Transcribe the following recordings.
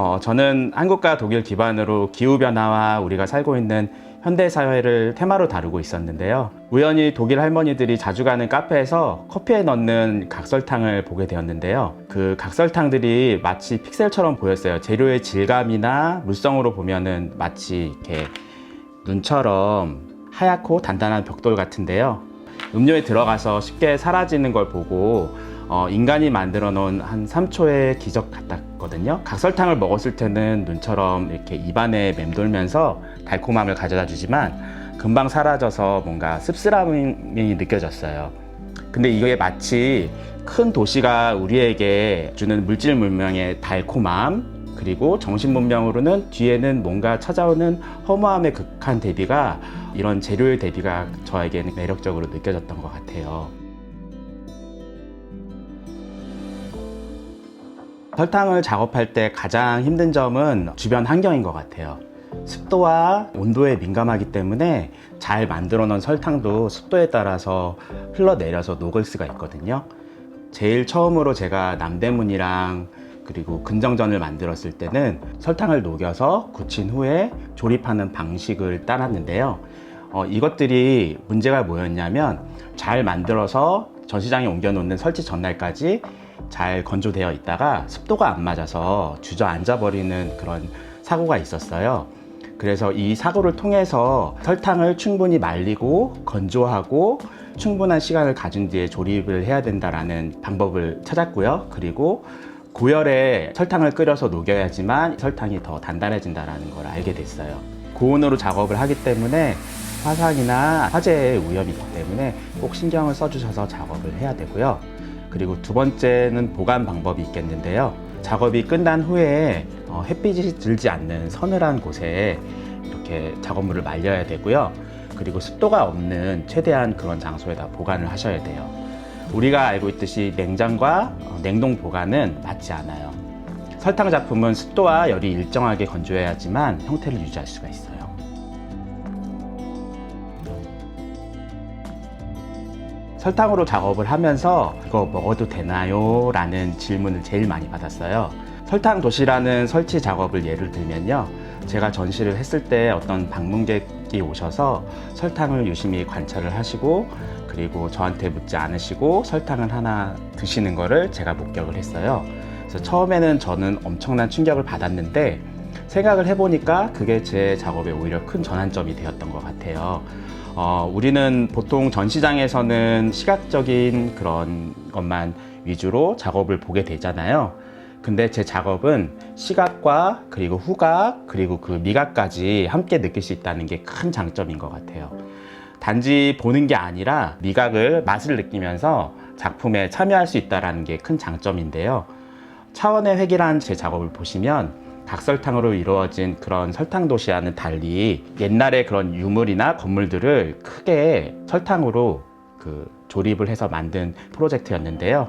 어, 저는 한국과 독일 기반으로 기후변화와 우리가 살고 있는 현대사회를 테마로 다루고 있었는데요. 우연히 독일 할머니들이 자주 가는 카페에서 커피에 넣는 각설탕을 보게 되었는데요. 그 각설탕들이 마치 픽셀처럼 보였어요. 재료의 질감이나 물성으로 보면은 마치 이렇게 눈처럼 하얗고 단단한 벽돌 같은데요. 음료에 들어가서 쉽게 사라지는 걸 보고 어, 인간이 만들어 놓은 한 3초의 기적 같았 거든요. 각설탕을 먹었을 때는 눈처럼 이렇게 입안에 맴돌면서 달콤함을 가져다 주지만 금방 사라져서 뭔가 씁쓸함이 느껴졌어요. 근데 이게 마치 큰 도시가 우리에게 주는 물질 문명의 달콤함 그리고 정신 문명으로는 뒤에는 뭔가 찾아오는 허무함의 극한 대비가 이런 재료의 대비가 저에게는 매력적으로 느껴졌던 것 같아요. 설탕을 작업할 때 가장 힘든 점은 주변 환경인 것 같아요. 습도와 온도에 민감하기 때문에 잘 만들어 놓은 설탕도 습도에 따라서 흘러내려서 녹을 수가 있거든요. 제일 처음으로 제가 남대문이랑 그리고 근정전을 만들었을 때는 설탕을 녹여서 굳힌 후에 조립하는 방식을 따랐는데요. 어, 이것들이 문제가 뭐였냐면 잘 만들어서 전시장에 옮겨놓는 설치 전날까지 잘 건조되어 있다가 습도가 안 맞아서 주저앉아 버리는 그런 사고가 있었어요. 그래서 이 사고를 통해서 설탕을 충분히 말리고 건조하고 충분한 시간을 가진 뒤에 조립을 해야 된다라는 방법을 찾았고요. 그리고 고열에 설탕을 끓여서 녹여야지만 설탕이 더 단단해진다라는 걸 알게 됐어요. 고온으로 작업을 하기 때문에 화상이나 화재의 위험이 있기 때문에 꼭 신경을 써주셔서 작업을 해야 되고요. 그리고 두 번째는 보관 방법이 있겠는데요. 작업이 끝난 후에 어, 햇빛이 들지 않는 서늘한 곳에 이렇게 작업물을 말려야 되고요. 그리고 습도가 없는 최대한 그런 장소에다 보관을 하셔야 돼요. 우리가 알고 있듯이 냉장과 어, 냉동 보관은 맞지 않아요. 설탕 작품은 습도와 열이 일정하게 건조해야지만 형태를 유지할 수가 있어요. 설탕으로 작업을 하면서 이거 먹어도 되나요? 라는 질문을 제일 많이 받았어요. 설탕 도시라는 설치 작업을 예를 들면요. 제가 전시를 했을 때 어떤 방문객이 오셔서 설탕을 유심히 관찰을 하시고 그리고 저한테 묻지 않으시고 설탕을 하나 드시는 거를 제가 목격을 했어요. 그래서 처음에는 저는 엄청난 충격을 받았는데 생각을 해보니까 그게 제 작업에 오히려 큰 전환점이 되었던 것 같아요. 어, 우리는 보통 전시장에서는 시각적인 그런 것만 위주로 작업을 보게 되잖아요. 근데 제 작업은 시각과 그리고 후각 그리고 그 미각까지 함께 느낄 수 있다는 게 큰 장점인 것 같아요. 단지 보는 게 아니라 미각을 맛을 느끼면서 작품에 참여할 수 있다는 게 큰 장점인데요. 차원의 획이라는 제 작업을 보시면 각설탕으로 이루어진 그런 설탕 도시와는 달리 옛날의 그런 유물이나 건물들을 크게 설탕으로 그 조립을 해서 만든 프로젝트였는데요.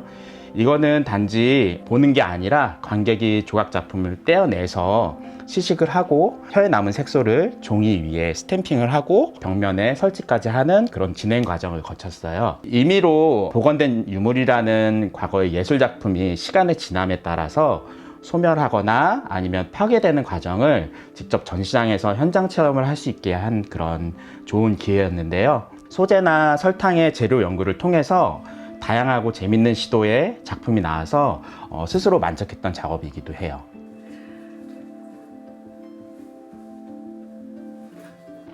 이거는 단지 보는 게 아니라 관객이 조각 작품을 떼어내서 시식을 하고 혀에 남은 색소를 종이 위에 스탬핑을 하고 벽면에 설치까지 하는 그런 진행 과정을 거쳤어요. 임의로 복원된 유물이라는 과거의 예술 작품이 시간의 지남에 따라서 소멸하거나 아니면 파괴되는 과정을 직접 전시장에서 현장 체험을 할 수 있게 한 그런 좋은 기회였는데요. 소재나 설탕의 재료 연구를 통해서 다양하고 재밌는 시도의 작품이 나와서 어, 스스로 만족했던 작업이기도 해요.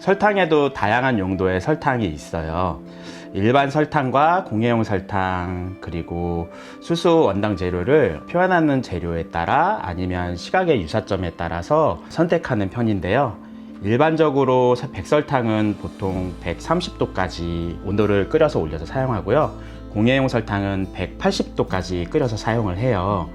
설탕에도 다양한 용도의 설탕이 있어요. 일반 설탕과 공예용 설탕 그리고 수수 원당 재료를 표현하는 재료에 따라 아니면 시각의 유사점에 따라서 선택하는 편인데요. 일반적으로 백설탕은 보통 130도까지 온도를 끓여서 올려서 사용하고요. 공예용 설탕은 180도까지 끓여서 사용을 해요.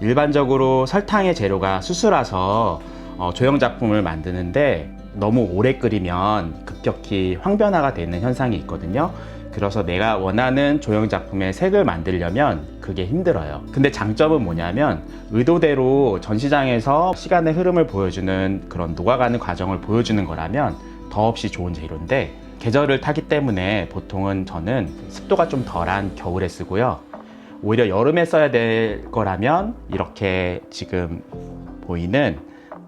일반적으로 설탕의 재료가 수수라서 어, 조형 작품을 만드는데 너무 오래 끓이면 급격히 황변화가 되는 현상이 있거든요. 그래서 내가 원하는 조형 작품의 색을 만들려면 그게 힘들어요. 근데 장점은 뭐냐면 의도대로 전시장에서 시간의 흐름을 보여주는 그런 녹아가는 과정을 보여주는 거라면 더없이 좋은 재료인데 계절을 타기 때문에 보통은 저는 습도가 좀 덜한 겨울에 쓰고요. 오히려 여름에 써야 될 거라면 이렇게 지금 보이는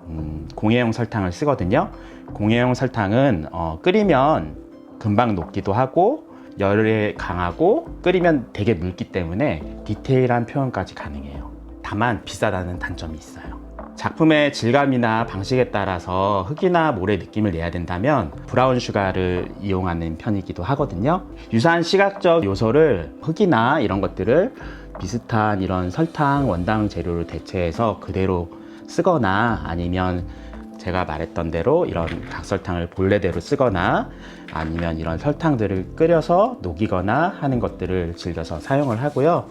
음, 공예용 설탕을 쓰거든요. 공예용 설탕은 어, 끓이면 금방 녹기도 하고 열에 강하고 끓이면 되게 묽기 때문에 디테일한 표현까지 가능해요. 다만 비싸다는 단점이 있어요. 작품의 질감이나 방식에 따라서 흙이나 모래 느낌을 내야 된다면 브라운 슈가를 이용하는 편이기도 하거든요. 유사한 시각적 요소를 흙이나 이런 것들을 비슷한 이런 설탕 원당 재료를 대체해서 그대로 쓰거나 아니면 제가 말했던 대로 이런 각설탕을 본래대로 쓰거나 아니면 이런 설탕들을 끓여서 녹이거나 하는 것들을 즐겨서 사용을 하고요.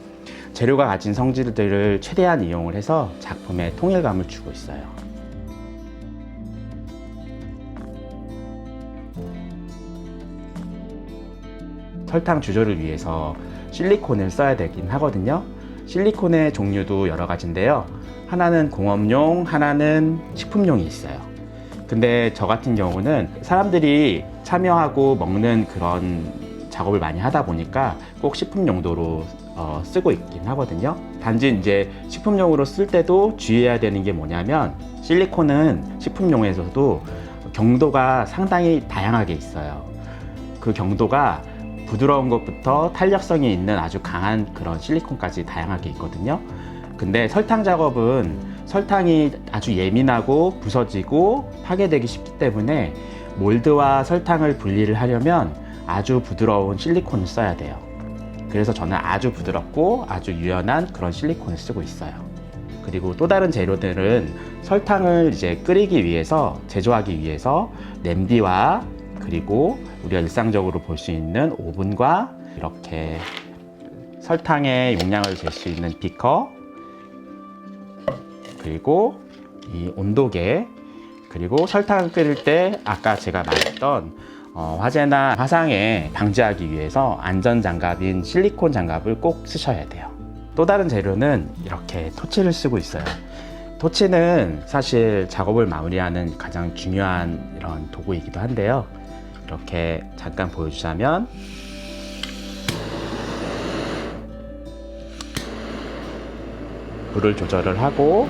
재료가 가진 성질들을 최대한 이용을 해서 작품에 통일감을 주고 있어요. 설탕 주조를 위해서 실리콘을 써야 되긴 하거든요. 실리콘의 종류도 여러 가지인데요. 하나는 공업용, 하나는 식품용이 있어요. 근데 저 같은 경우는 사람들이 참여하고 먹는 그런 작업을 많이 하다 보니까 꼭 식품 용도로 어, 쓰고 있긴 하거든요. 단지 이제 식품용으로 쓸 때도 주의해야 되는 게 뭐냐면 실리콘은 식품용에서도 경도가 상당히 다양하게 있어요. 그 경도가 부드러운 것부터 탄력성이 있는 아주 강한 그런 실리콘까지 다양하게 있거든요. 근데 설탕 작업은 설탕이 아주 예민하고 부서지고 파괴되기 쉽기 때문에 몰드와 설탕을 분리를 하려면 아주 부드러운 실리콘을 써야 돼요. 그래서 저는 아주 부드럽고 아주 유연한 그런 실리콘을 쓰고 있어요. 그리고 또 다른 재료들은 설탕을 이제 끓이기 위해서 제조하기 위해서 냄비와 그리고 우리가 일상적으로 볼 수 있는 오븐과 이렇게 설탕의 용량을 잴 수 있는 비커 그리고 이 온도계 그리고 설탕을 끓일 때 아까 제가 말했던 어, 화재나 화상에 방지하기 위해서 안전 장갑인 실리콘 장갑을 꼭 쓰셔야 돼요. 또 다른 재료는 이렇게 토치를 쓰고 있어요. 토치는 사실 작업을 마무리하는 가장 중요한 이런 도구이기도 한데요. 이렇게 잠깐 보여주자면 불을 조절을 하고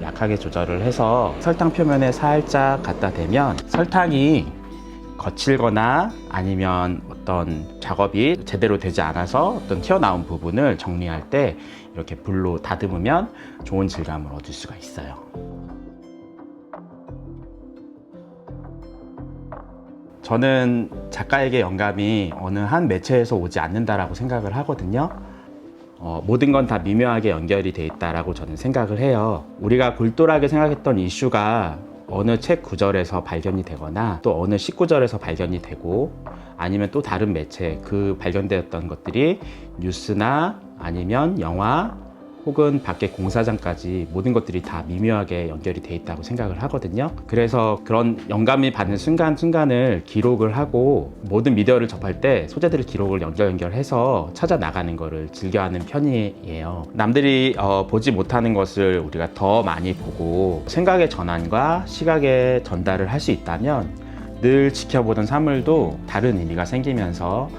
약하게 조절을 해서 설탕 표면에 살짝 갖다 대면 설탕이 거칠거나 아니면 어떤 작업이 제대로 되지 않아서 어떤 튀어나온 부분을 정리할 때 이렇게 불로 다듬으면 좋은 질감을 얻을 수가 있어요. 저는 작가에게 영감이 어느 한 매체에서 오지 않는다라고 생각을 하거든요. 어, 모든 건 다 미묘하게 연결이 돼 있다라고 저는 생각을 해요. 우리가 골똘하게 생각했던 이슈가 어느 책 구절에서 발견이 되거나 또 어느 19절에서 발견이 되고 아니면 또 다른 매체 그 발견되었던 것들이 뉴스나 아니면 영화 혹은 밖에 공사장까지 모든 것들이 다 미묘하게 연결이 돼 있다고 생각을 하거든요. 그래서 그런 영감이 받는 순간순간을 기록을 하고 모든 미디어를 접할 때 소재들을 기록을 연결 연결해서 찾아 나가는 거를 즐겨하는 편이에요. 남들이 어, 보지 못하는 것을 우리가 더 많이 보고 생각의 전환과 시각의 전달을 할 수 있다면 늘 지켜보던 사물도 다른 의미가 생기면서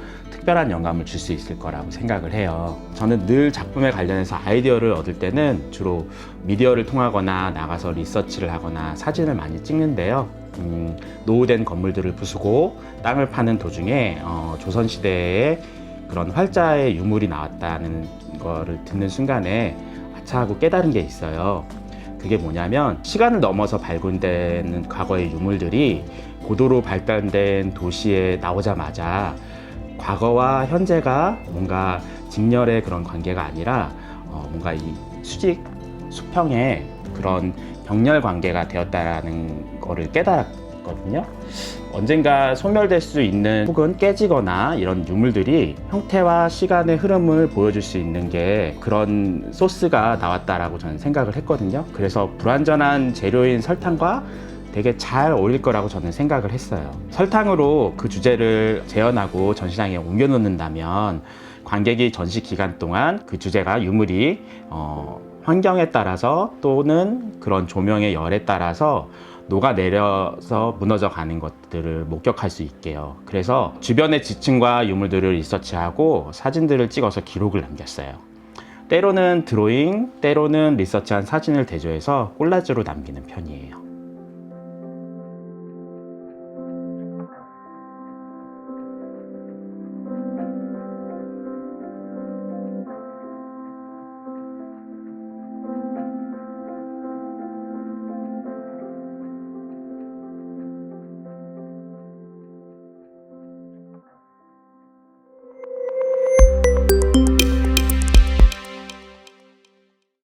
특별한 영감을 줄 수 있을 거라고 생각을 해요. 저는 늘 작품에 관련해서 아이디어를 얻을 때는 주로 미디어를 통하거나 나가서 리서치를 하거나 사진을 많이 찍는데요. 음, 노후된 건물들을 부수고 땅을 파는 도중에 어, 조선시대에 그런 활자의 유물이 나왔다는 거를 듣는 순간에 아차하고 깨달은 게 있어요. 그게 뭐냐면 시간을 넘어서 발굴되는 과거의 유물들이 고도로 발달된 도시에 나오자마자 과거와 현재가 뭔가 직렬의 그런 관계가 아니라 어, 뭔가 이 수직 수평의 그런 병렬 관계가 되었다라는 거를 깨달았거든요. 언젠가 소멸될 수 있는 혹은 깨지거나 이런 유물들이 형태와 시간의 흐름을 보여줄 수 있는 게 그런 소스가 나왔다라고 저는 생각을 했거든요. 그래서 불완전한 재료인 설탕과 되게 잘 어울릴 거라고 저는 생각을 했어요. 설탕으로 그 주제를 재현하고 전시장에 옮겨 놓는다면 관객이 전시 기간 동안 그 주제가 유물이 어, 환경에 따라서 또는 그런 조명의 열에 따라서 녹아내려서 무너져 가는 것들을 목격할 수 있게요. 그래서 주변의 지층과 유물들을 리서치하고 사진들을 찍어서 기록을 남겼어요. 때로는 드로잉, 때로는 리서치한 사진을 대조해서 콜라주로 남기는 편이에요.